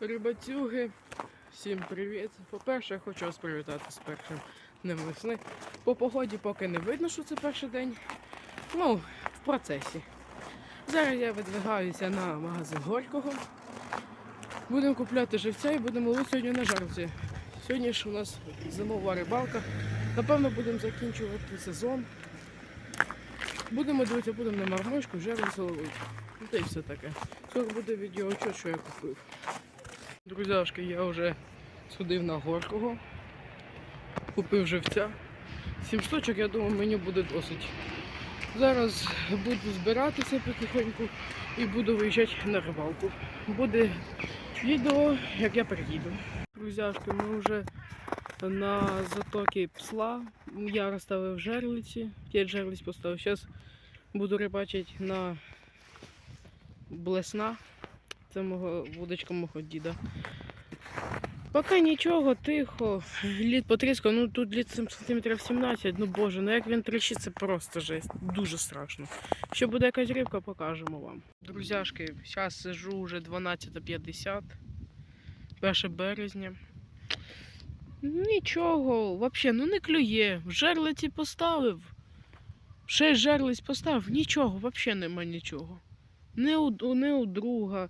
Рибацюги, всім привіт. По-перше, я хочу вас привітати з першим днем весни. По погоді поки не видно, що це перший день. Ну, в процесі. Зараз я видвигаюся на магазин Горького. Будемо купляти живця і будемо ловити сьогодні на жарці. Сьогодні ж у нас зимова рибалка. Напевно, будемо закінчувати сезон. Будемо дивитися, будемо на мармишку, жерлицю ловити. Ну, Та й все таке. Скоро буде відео, що я купив. Друзяшки, я вже сходив на горкого, купив живця. Сім штучок, я думаю, мені буде досить. Зараз буду збиратися потихеньку і буду виїжджати на рибалку. Буде відео, як я приїду. Друзяшки, ми вже на затокі псла. Я розставив жерлиці, п'ять жерлиць поставив. Зараз буду рибачити на блесна. Це мого вудочка мого діда. Поки нічого, тихо. Лід потріскав, ну тут лід сантиметрів 17, ну боже, ну як він тріщить, це просто жесть. Дуже страшно. Що буде якась рибка, покажемо вам. Друзяшки, зараз сижу вже 12.50, 1 березня. Нічого, взагалі, ну не клює. В жерлиці поставив. Шесть жерлиць поставив, нічого, взагалі нема нічого. Не у, не у друга,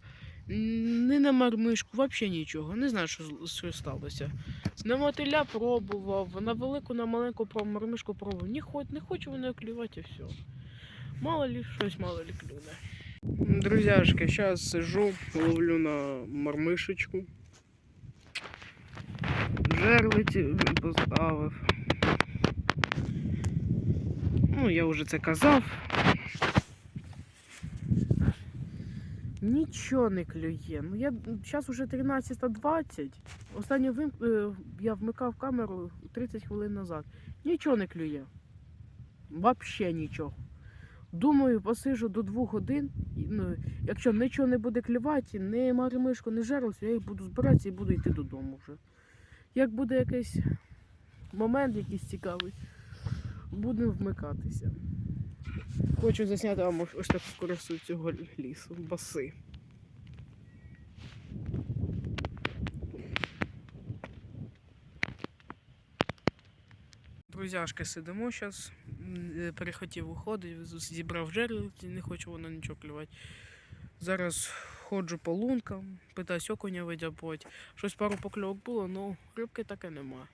не на мармишку, взагалі нічого. Не знаю, що, що сталося. На мотиля пробував, на велику, на маленьку мармишку пробував. Не, хоч, не хочу мене клювати і все. Мало ли щось, мало ли клюне. Друзяшки, зараз сижу, ловлю на мармишечку. Жерлиці поставив. Ну, я вже це казав. Нічого не клює. Ну я зараз уже 13.20. Останнє вим... е, я вмикав камеру 30 хвилин назад. Нічого не клює. Вообще нічого. Думаю, посижу до 2 годин. Ну, якщо нічого не буде клювати, не маримишку, не жерлицю, я їх буду збиратися і буду йти додому вже. Як буде якийсь момент якийсь цікавий, будемо вмикатися. Хочу засняти вам ось таку красу цього лісу, баси. Друзяшки, сидимо зараз. Перехотів уходити, зібрав жерлиці, не хочу воно нічого клювати. Зараз ходжу по лункам, питаюсь окуня видябати. Щось пару покльовок було, але рибки таке нема.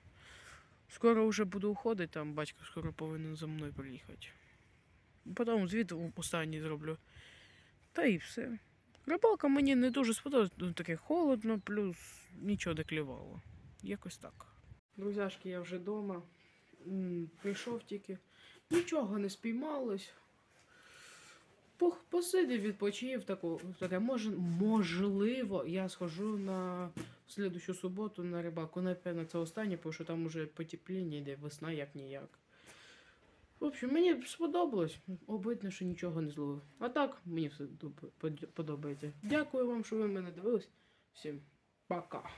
Скоро вже буду уходити, там батько скоро повинен за мною приїхати. Потім звіт останній зроблю. Та і все. Рибалка мені не дуже сподобалась, ну, таке холодно, плюс нічого не клювало. Якось так. Друзяшки, я вже вдома. Прийшов тільки. Нічого не спіймалось. Посидів, відпочив таку, таке, може, можливо, я схожу на в суботу на рибалку. Напевно, це останнє, тому що там уже потепління йде, весна як ніяк. Общем, мені сподобалось. Обидно, що нічого не зловив. А так, мені все подобається. Дякую вам, що ви мене дивились. Всім пока.